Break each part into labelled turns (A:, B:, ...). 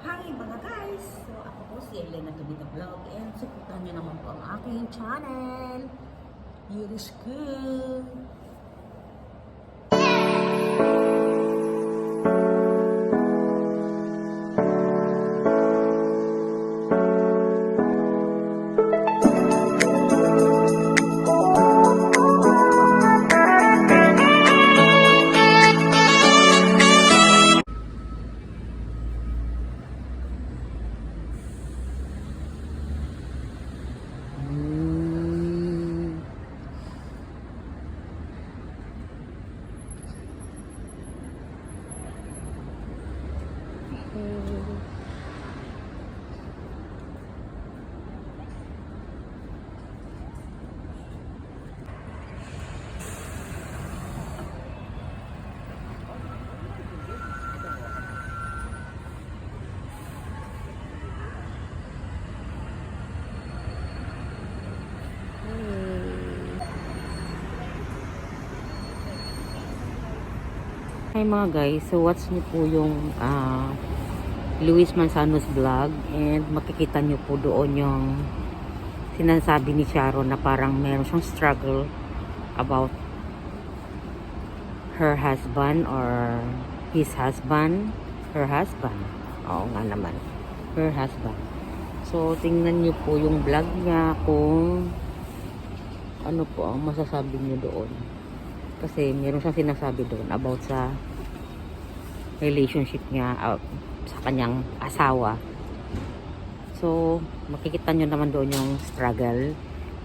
A: Hi mga guys! So ako po si Elena Tubita Vlog and supportan niyo naman po ang aking channel. Yurish Cool! Hi mga guys, so watch niyo po yung ah, Luis Manzano's vlog and makikita niyo po doon yung sinasabi ni Sharon na parang meron siyang struggle about her husband or his husband, her husband. Oo nga naman, her husband. So tingnan niyo po yung vlog niya kung ano po ang masasabi niyo doon. Kasi meron siyang sinasabi doon about sa relationship niya uh, sa kanyang asawa. So, makikita nyo naman doon yung struggle,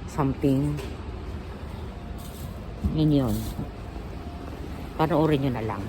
A: something. Yun yun. Panoorin nyo na lang.